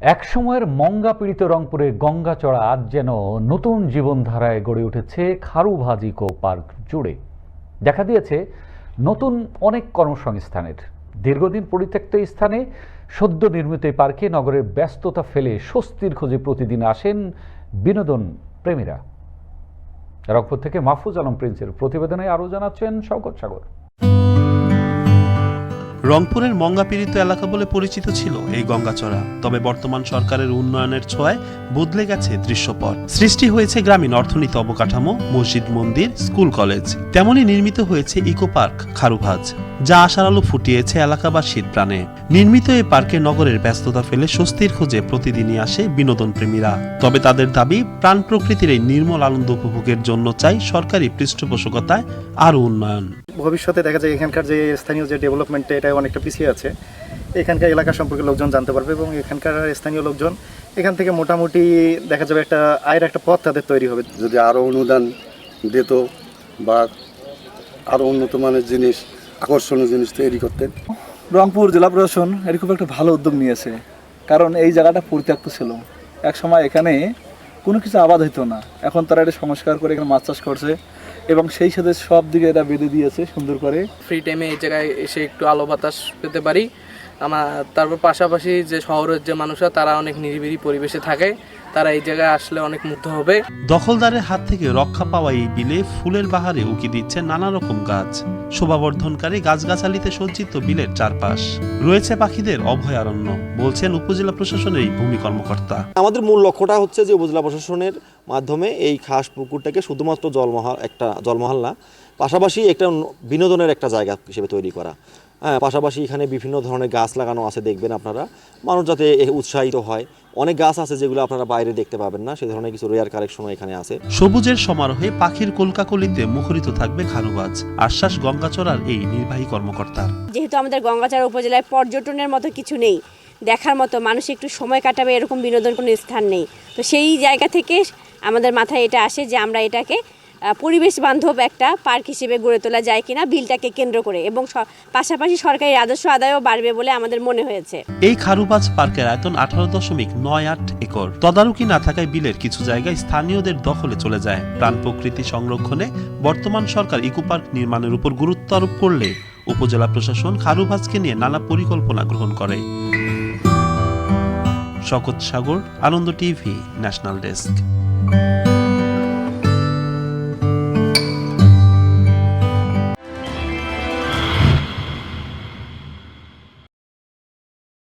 এক সময়ের মঙ্গা পীড়িত রংপুরে গঙ্গাচড়া আজ যেন নতুন জীবনধারায় গড়ে উঠেছে খারুভাজ ইকো পার্ক জুড়ে। দেখা দিয়েছে নতুন অনেক কর্মসংস্থানের। দীর্ঘদিন পরিত্যক্ত স্থানে সদ্য নির্মিত এই পার্কে নগরের ব্যস্ততা ফেলে স্বস্তির খোঁজে প্রতিদিন আসেন বিনোদন প্রেমীরা। রংপুর থেকে মাহফুজ আলম প্রিন্সের প্রতিবেদনে আরও জানাচ্ছেন শওকত সাগর। রংপুরের মঙ্গাপীড়িত এলাকা বলে পরিচিত ছিল এই গঙ্গাচড়া। তবে বর্তমান সরকারের উন্নয়নের ছোঁয়ায় বদলে গেছে দৃশ্যপট। সৃষ্টি হয়েছে গ্রামীণ অর্থনীতি অবকাঠামো, মসজিদ মন্দির, স্কুল কলেজ। তেমনি নির্মিত হয়েছে ইকো পার্ক, খারুভাজ, যা আশার আলো ফুটিয়েছে এলাকাবাসীর প্রাণে। নির্মিত এই পার্কে নগরের ব্যস্ততা ফেলে স্বস্তির খোঁজে প্রতিদিনই আসে বিনোদন প্রেমীরা তবে তাদের দাবি, প্রাণ প্রকৃতির এই নির্মল আনন্দ উপভোগের জন্য চাই সরকারি পৃষ্ঠপোষকতায় আরও উন্নয়ন। ভবিষ্যতে দেখা যায় এখানকার যে স্থানীয় যে ডেভেলপমেন্টটা এটা অনেকটা পিছিয়ে আছে। এখানকার এলাকা সম্পর্কে লোকজন জানতে পারবে এবং এখানকার স্থানীয় লোকজন এখান থেকে মোটামুটি দেখা যাবে একটা আয়ের একটা পথ তাদের তৈরি হবে। যদি আরও অনুদান দিত বা আরও উন্নত মানের জিনিস আকর্ষণীয় জিনিস তৈরি করতেন। রংপুর জেলা প্রশাসন এর খুব একটা ভালো উদ্যোগ নিয়েছে কারণ এই জায়গাটা পরিত্যক্ত ছিল। এক সময় এখানে কোনো কিছু আবাদ হইতো না। এখন তারা এটা সংস্কার করে এখানে মাছ চাষ করছে। এবং সেই সাথে সব দিকে এটা বেঁধে দিয়েছে সুন্দর করে। ফ্রি টাইমে এই জায়গায় এসে একটু আলো বাতাস পেতে পারি। আমার তারপর পাশাপাশি যে শহরের যে মানুষরা তারা অনেক নিরিবিলি পরিবেশে থাকে। তারা এই জায়গায় আসলে অনেক মুগ্ধ হবে। দখলদারের হাত থেকে রক্ষা পাওয়া এই বিলে ফুলের বাহারে উকি দিচ্ছে নানা রকম গাছ। শোভাবর্ধনকারী গাছগাছালিতে সজ্জিত বিলের চারপাশ। রয়েছে পাখিদের অভয়ারণ্য বলছেন উপজেলা প্রশাসনের এই ভূমি কর্মকর্তা। আমাদের মূল লক্ষ্যটা হচ্ছে যে উপজেলা প্রশাসনের মাধ্যমে এই খাস পুকুরটাকে শুধুমাত্র জলমহল একটা জলমহল না পাশাপাশি একটা বিনোদনের একটা জায়গা হিসেবে তৈরি করা। হ্যাঁ পাশাপাশি এখানে বিভিন্ন ধরনের গাছ লাগানো আছে দেখবেন আপনারা। মানুষ যাতে উৎসাহিত হয়। অনেক গাছ আছে যেগুলো আপনারা বাইরে দেখতে পাবেন না সেই ধরনের কিছু রেয়ার কালেকশনও এখানে আছে। সবুজের সমারোহে পাখির কলকাকলিতে মুখরিত থাকবে খারুবাজ আশ্বাস গঙ্গাচড়ার এই নির্বাহী কর্মকর্তার। যেহেতু আমাদের গঙ্গাচড়া উপজেলায় পর্যটনের মতো কিছু নেই দেখার মতো মানুষ একটু সময় কাটাবে এরকম বিনোদন কোনো স্থান নেই। তো সেই জায়গা থেকে আমাদের মাথায় এটা আসে যে আমরা এটাকে পরিবেশ বান্ধব একটা পার্ক হিসেবে গড়ে তোলা যায় কিনা বিলটাকে কেন্দ্র করে এবং পাশাপাশি সরকারি রাজস্ব আদায়ও বাড়বে বলে আমাদের মনে হয়েছে। এই খারুবাজ পার্কের আয়তন আঠারো দশমিক নয় আট একর। তদারকি না থাকায় বিলের কিছু জায়গায় স্থানীয়দের দখলে চলে যায়। প্রাণ প্রকৃতি সংরক্ষণে বর্তমান সরকার ইকো পার্ক নির্মাণের উপর গুরুত্ব আরোপ করলে উপজেলা প্রশাসন খারুবাজকে নিয়ে নানা পরিকল্পনা গ্রহণ করে। শকত Sagar, Ananda TV, national desk.